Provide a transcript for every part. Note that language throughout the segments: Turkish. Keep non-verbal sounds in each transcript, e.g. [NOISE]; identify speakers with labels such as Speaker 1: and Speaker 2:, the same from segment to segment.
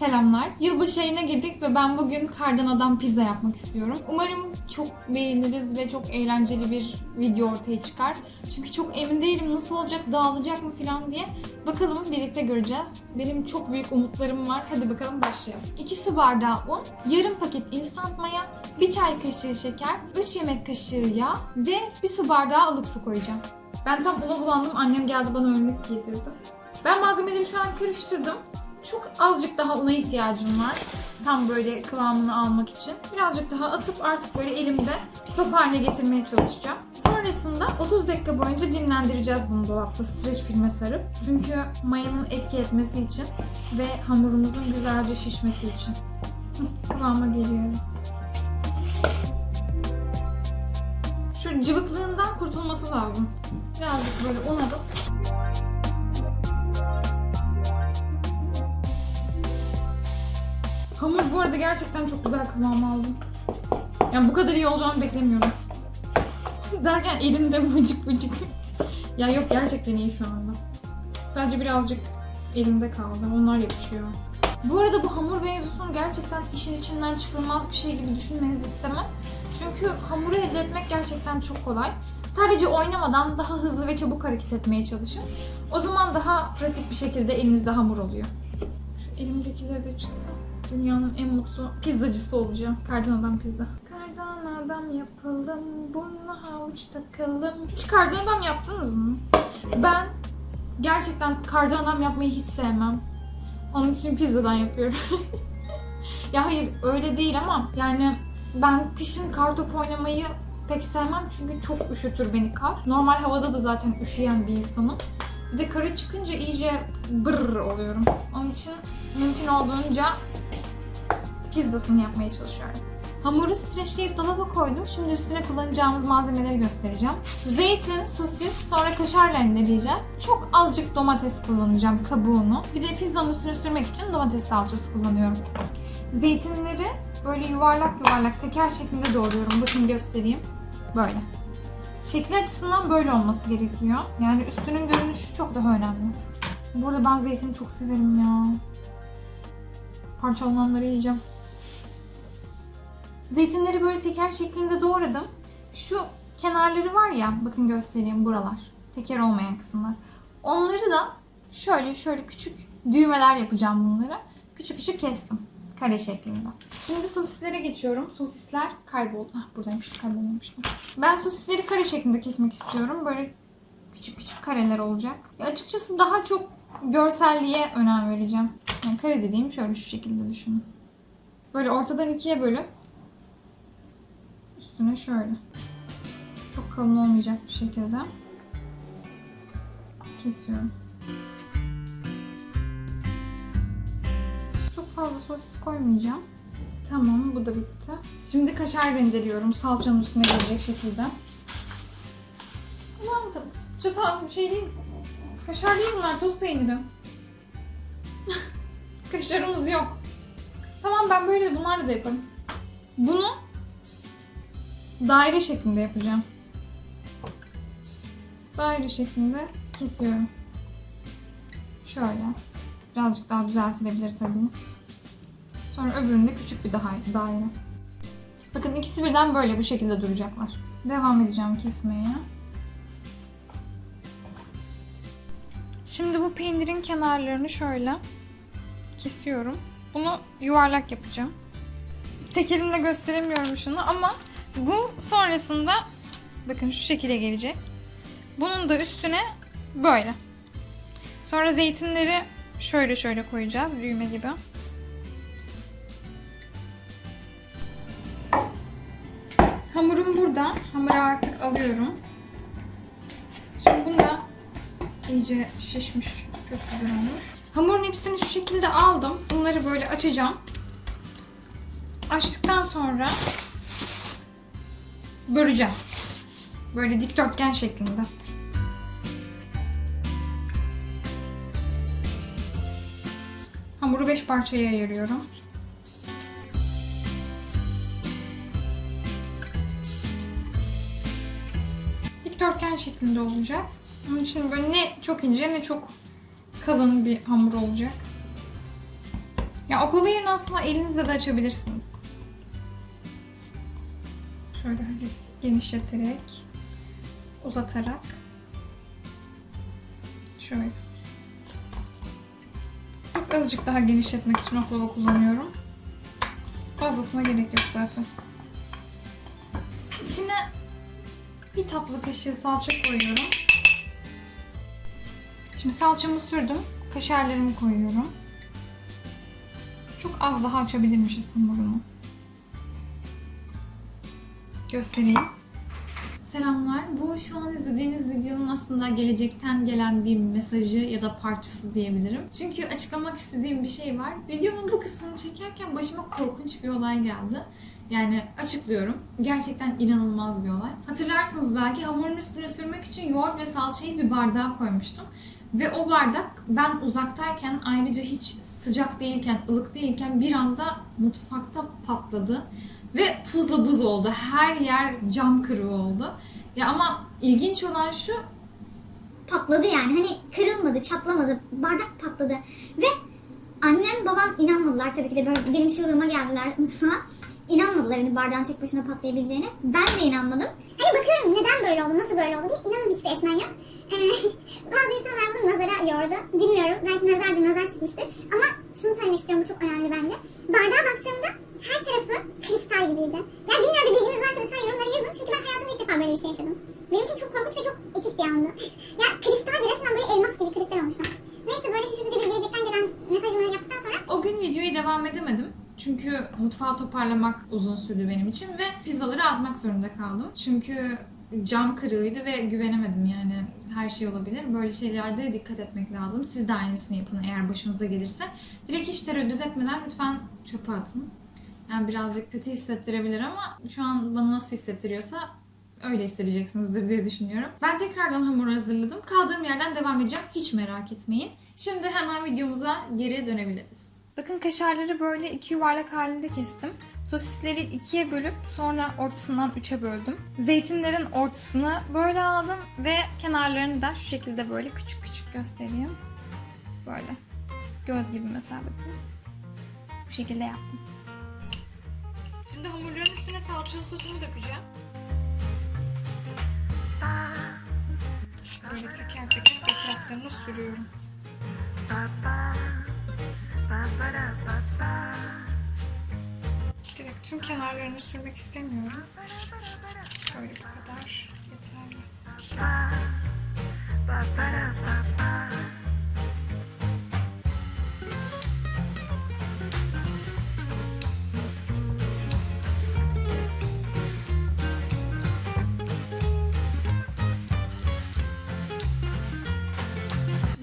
Speaker 1: Selamlar. Yılbaşı ayına girdik ve ben bugün kardan adam pizza yapmak istiyorum. Umarım çok beğeniriz ve çok eğlenceli bir video ortaya çıkar. Çünkü çok emin değilim nasıl olacak, dağılacak mı falan diye. Bakalım birlikte göreceğiz. Benim çok büyük umutlarım var. Hadi bakalım başlayalım. 2 su bardağı un, yarım paket instant maya, 1 çay kaşığı şeker, 3 yemek kaşığı yağ ve 1 su bardağı ılık su koyacağım. Ben tam una bulandım. Annem geldi bana önlük giydirdi. Ben malzemeleri şu an karıştırdım. Çok azıcık daha una ihtiyacım var. Tam böyle kıvamını almak için. Birazcık daha atıp artık böyle elimde top haline getirmeye çalışacağım. Sonrasında 30 dakika boyunca dinlendireceğiz bunu dolapta streç filme sarıp. Çünkü mayanın etki etmesi için ve hamurumuzun güzelce şişmesi için. Kıvama geliyor evet. Şu cıvıklığından kurtulması lazım. Birazcık böyle un alıp Hamur bu arada gerçekten çok güzel kıvam aldı. Yani bu kadar iyi olacağını beklemiyorum. Derken elimde vıcık vıcık. ya yok gerçekten iyi şu anda. Sadece birazcık elimde kaldı. Onlar yapışıyor. Bu arada bu hamur mevzusunu gerçekten işin içinden çıkılmaz bir şey gibi düşünmenizi istemem. Çünkü hamuru elde etmek gerçekten çok kolay. Sadece oynamadan daha hızlı ve çabuk hareket etmeye çalışın. O zaman daha pratik bir şekilde elinizde hamur oluyor. Şu elimdekileri de çıksın. Dünyanın en mutlu pizzacısı olacağım. Kardan adam pizza. Kardan adam yapalım, burnu havuç takalım. Hiç kardan adam yaptınız mı? Ben gerçekten kardan adam yapmayı hiç sevmem. Onun için pizzadan yapıyorum. [LAUGHS] ya hayır öyle değil ama yani ben kışın kartop oynamayı pek sevmem çünkü çok üşütür beni kar. Normal havada da zaten üşüyen bir insanım. Bir de karı çıkınca iyice bırr oluyorum. Onun için mümkün olduğunca pizzasını yapmaya çalışıyorum. Hamuru streçleyip dolaba koydum. Şimdi üstüne kullanacağımız malzemeleri göstereceğim. Zeytin, sosis, sonra kaşar rendeleyeceğiz. Çok azıcık domates kullanacağım kabuğunu. Bir de pizzanın üstüne sürmek için domates salçası kullanıyorum. Zeytinleri böyle yuvarlak yuvarlak teker şeklinde doğruyorum. Bakın göstereyim. Böyle. Şekli açısından böyle olması gerekiyor. Yani üstünün görünüşü çok daha önemli. Bu arada ben zeytini çok severim ya. Parçalananları yiyeceğim. Zeytinleri böyle teker şeklinde doğradım. Şu kenarları var ya, bakın göstereyim buralar. Teker olmayan kısımlar. Onları da şöyle şöyle küçük düğmeler yapacağım bunlara. Küçük küçük kestim. Kare şeklinde. Şimdi sosislere geçiyorum. Sosisler kayboldu. Ah buradaymış, kaybolmamışlar. Ben sosisleri kare şeklinde kesmek istiyorum. Böyle küçük küçük kareler olacak. Ya açıkçası daha çok görselliğe önem vereceğim. Yani kare dediğim şöyle şu şekilde düşünün. Böyle ortadan ikiye bölüp üstüne şöyle çok kalın olmayacak bir şekilde kesiyorum. Çok fazla sosis koymayacağım. Tamam bu da bitti. Şimdi kaşar rendeliyorum salçanın üstüne gelecek şekilde. Tabii çatal şey değil. Kaşar değil bunlar toz peyniri. [LAUGHS] Kaşarımız yok. Tamam ben böyle bunlarla da yaparım. Bunu daire şeklinde yapacağım. Daire şeklinde kesiyorum. Şöyle. Birazcık daha düzeltilebilir tabii. Sonra öbüründe küçük bir daha daire. Bakın ikisi birden böyle bu şekilde duracaklar. Devam edeceğim kesmeye. Şimdi bu peynirin kenarlarını şöyle kesiyorum. Bunu yuvarlak yapacağım. Tek elimle gösteremiyorum şunu ama bu sonrasında bakın şu şekilde gelecek. Bunun da üstüne böyle. Sonra zeytinleri şöyle şöyle koyacağız düğme gibi. Hamurum burada. Hamuru artık alıyorum. Şimdi bunu da iyice şişmiş. Çok güzel olmuş. Hamurun hepsini şu şekilde aldım. Bunları böyle açacağım. Açtıktan sonra böleceğim. Böyle dikdörtgen şeklinde. Hamuru 5 parçaya ayırıyorum. Dikdörtgen şeklinde olacak. Onun için böyle ne çok ince ne çok kalın bir hamur olacak. Ya oklava yerine aslında elinizle de açabilirsiniz. Şöyle hafif genişleterek, uzatarak. Şöyle. Azıcık daha genişletmek için oklava kullanıyorum. Fazlasına gerek yok zaten. İçine bir tatlı kaşığı salça koyuyorum. Şimdi salçamı sürdüm. Kaşarlarımı koyuyorum. Çok az daha açabilirmişiz hamurumu. Göstereyim. Selamlar. Bu şu an izlediğiniz videonun aslında gelecekten gelen bir mesajı ya da parçası diyebilirim. Çünkü açıklamak istediğim bir şey var. Videonun bu kısmını çekerken başıma korkunç bir olay geldi. Yani açıklıyorum. Gerçekten inanılmaz bir olay. Hatırlarsınız belki hamurun üstüne sürmek için yoğurt ve salçayı bir bardağa koymuştum. Ve o bardak ben uzaktayken ayrıca hiç sıcak değilken, ılık değilken bir anda mutfakta patladı. Ve tuzla buz oldu. Her yer cam kırığı oldu. Ya ama ilginç olan şu
Speaker 2: patladı yani. Hani kırılmadı, çatlamadı. Bardak patladı. Ve annem babam inanmadılar tabii ki de. Benim çığlığıma geldiler mutfağa. İnanmadılar hani bardağın tek başına patlayabileceğine. Ben de inanmadım. Hani bakıyorum neden böyle oldu, nasıl böyle oldu diye inanın hiçbir etmen yok. Ee, [LAUGHS] bazı insanlar bunu nazara yordu. Bilmiyorum belki nazardı nazar çıkmıştır. Ama şunu söylemek istiyorum bu çok önemli bence. Bardağa baktığımda her tarafı kristal gibiydi. Yani bilmiyorum bilginiz varsa lütfen yorumlara yazın. Çünkü ben hayatımda ilk defa böyle bir şey yaşadım. Benim için çok korkunç ve çok epik bir andı. ya kristal de resmen böyle elmas gibi kristal olmuşlar. Neyse böyle şaşırtıcı bir gelecekten gelen mesajımı yaptıktan sonra
Speaker 1: O gün videoyu devam edemedim. Çünkü mutfağı toparlamak uzun sürdü benim için ve pizzaları atmak zorunda kaldım. Çünkü cam kırığıydı ve güvenemedim yani her şey olabilir. Böyle şeylerde dikkat etmek lazım. Siz de aynısını yapın eğer başınıza gelirse. Direkt hiç tereddüt etmeden lütfen çöpe atın. Yani birazcık kötü hissettirebilir ama şu an bana nasıl hissettiriyorsa öyle hissedeceksinizdir diye düşünüyorum. Ben tekrardan hamur hazırladım. Kaldığım yerden devam edeceğim. Hiç merak etmeyin. Şimdi hemen videomuza geri dönebiliriz. Bakın kaşarları böyle iki yuvarlak halinde kestim. Sosisleri ikiye bölüp sonra ortasından üçe böldüm. Zeytinlerin ortasını böyle aldım ve kenarlarını da şu şekilde böyle küçük küçük göstereyim. Böyle. Göz gibi mesabede. Bu şekilde yaptım. Şimdi hamurların üstüne salçalı sosumu dökeceğim. Böyle teker teker etraflarına sürüyorum. Direkt tüm kenarlarını sürmek istemiyorum.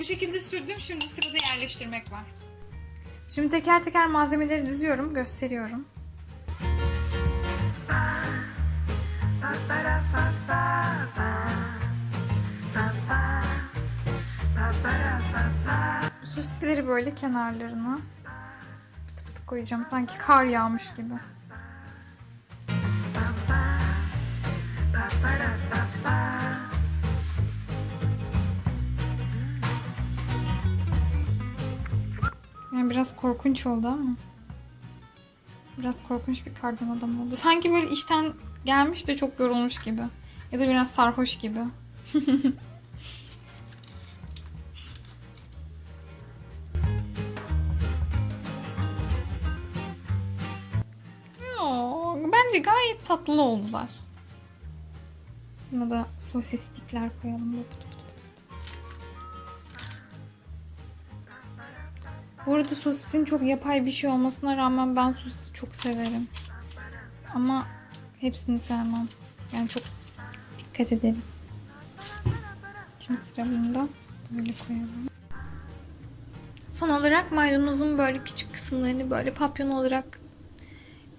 Speaker 1: Şekilde sürdüm. Şimdi sırada yerleştirmek var. Şimdi teker teker malzemeleri diziyorum, gösteriyorum. Sosisleri böyle kenarlarına pıtı pıtı koyacağım. Sanki kar yağmış gibi. Yani biraz korkunç oldu ama. Biraz korkunç bir kardan adam oldu. Sanki böyle işten gelmiş de çok yorulmuş gibi. Ya da biraz sarhoş gibi. [LAUGHS] Bence gayet tatlı oldular. Buna da sosiscikler koyalım. Böyle Bu arada sosisin çok yapay bir şey olmasına rağmen ben sosisi çok severim. Ama hepsini sevmem. Yani çok dikkat edelim. Şimdi sıra bunda. Böyle koyalım. Son olarak maydanozun böyle küçük kısımlarını böyle papyon olarak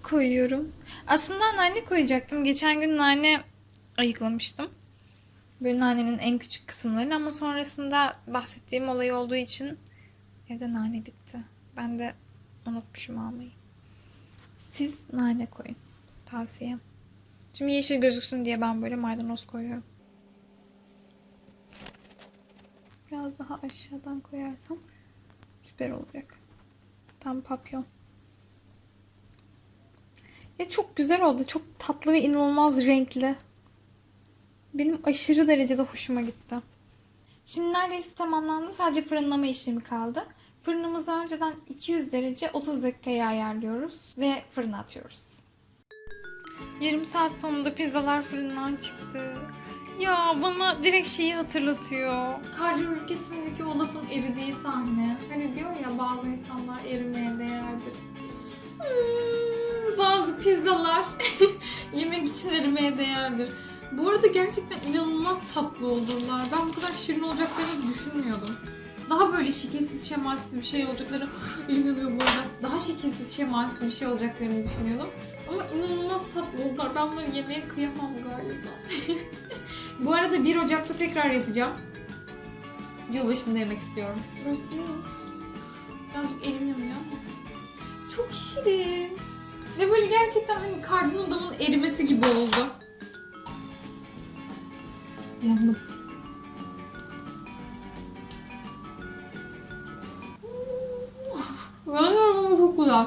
Speaker 1: koyuyorum. Aslında nane koyacaktım. Geçen gün nane ayıklamıştım. Böyle nanenin en küçük kısımlarını ama sonrasında bahsettiğim olay olduğu için evde nane bitti. Ben de unutmuşum almayı. Siz nane koyun. Tavsiyem. Şimdi yeşil gözüksün diye ben böyle maydanoz koyuyorum. Biraz daha aşağıdan koyarsam süper olacak. Tam papyon. Ya çok güzel oldu. Çok tatlı ve inanılmaz renkli. Benim aşırı derecede hoşuma gitti. Şimdi neredeyse tamamlandı. Sadece fırınlama işlemi kaldı. Fırınımızı önceden 200 derece 30 dakikaya ayarlıyoruz ve fırına atıyoruz. Yarım saat sonunda pizzalar fırından çıktı. Ya bana direkt şeyi hatırlatıyor. Karlı ülkesindeki o lafın eridiği sahne. Hani diyor ya bazı insanlar erimeye değerdir. Hmm, bazı pizzalar [LAUGHS] yemek için erimeye değerdir. Bu arada gerçekten inanılmaz tatlı oldular. Ben bu kadar şirin olacaklarını düşünmüyordum. Daha böyle şekilsiz şemalsiz bir şey olacakları yanıyor bu arada. Daha şekilsiz şemalsiz bir şey olacaklarını düşünüyordum. Ama inanılmaz tatlı oldular. Ben bunları yemeye kıyamam galiba. [LAUGHS] bu arada 1 Ocak'ta tekrar yapacağım. Yılbaşında yemek istiyorum. Göstereyim. Birazcık elim yanıyor. Çok şirin. Ve böyle gerçekten hani karnın adamın erimesi gibi oldu. Yandım. Yanıyorum çok güzel.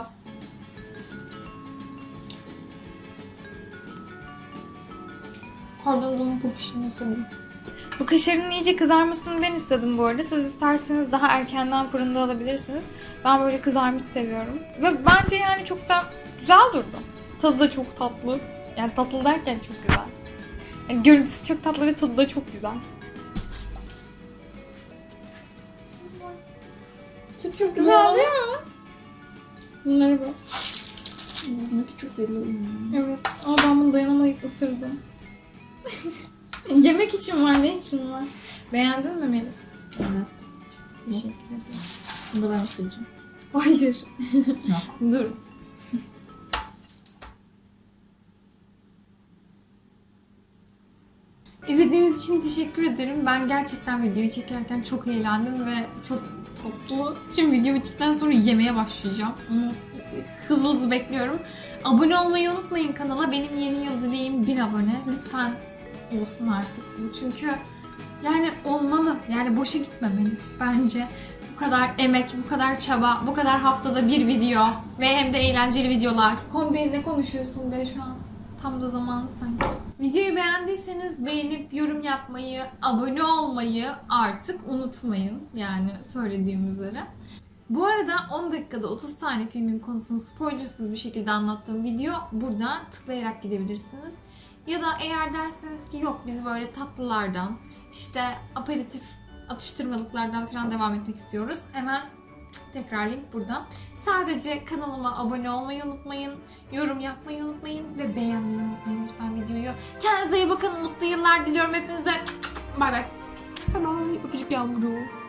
Speaker 1: Adamın popişini sevdim. Bu kaşarın iyice kızarmasını ben istedim bu arada. Siz isterseniz daha erkenden fırında alabilirsiniz. Ben böyle kızarmış seviyorum. Ve bence yani çok da güzel durdu. Tadı da çok tatlı. Yani tatlı derken çok güzel. Yani görüntüsü çok tatlı ve tadı da çok güzel. Çok çok güzel değil mi? Bunlara bak.
Speaker 3: Bundaki çok belli olmuyor.
Speaker 1: Evet. Ama ben bunu dayanamayıp ısırdım. [LAUGHS] Yemek için var, ne için var? Beğendin mi Melis?
Speaker 3: Evet.
Speaker 1: Teşekkür ederim.
Speaker 3: Bunu da ben ısıracağım.
Speaker 1: Hayır. [LAUGHS] Dur. İzlediğiniz için teşekkür ederim. Ben gerçekten videoyu çekerken çok eğlendim ve çok tatlı. Şimdi video bittikten sonra yemeye başlayacağım. Onu hızlı hızlı bekliyorum. Abone olmayı unutmayın kanala. Benim yeni yıl dileğim 1000 abone. Lütfen olsun artık bu. Çünkü yani olmalı. Yani boşa gitmemeli bence. Bu kadar emek, bu kadar çaba, bu kadar haftada bir video ve hem de eğlenceli videolar. Kombi ne konuşuyorsun be şu an? Tam da zamanı sanki. Videoyu beğendiyseniz beğenip yorum yapmayı, abone olmayı artık unutmayın. Yani söylediğim üzere. Bu arada 10 dakikada 30 tane filmin konusunu spoilersız bir şekilde anlattığım video burada tıklayarak gidebilirsiniz. Ya da eğer derseniz ki yok biz böyle tatlılardan, işte aperatif atıştırmalıklardan falan devam etmek istiyoruz. Hemen tekrar link burada. Sadece kanalıma abone olmayı unutmayın, yorum yapmayı unutmayın ve beğenmeyi unutmayın lütfen videoyu. Kendinize iyi bakın, mutlu yıllar diliyorum hepinize. Bay bay. Bay bay. Öpücük yağmuru.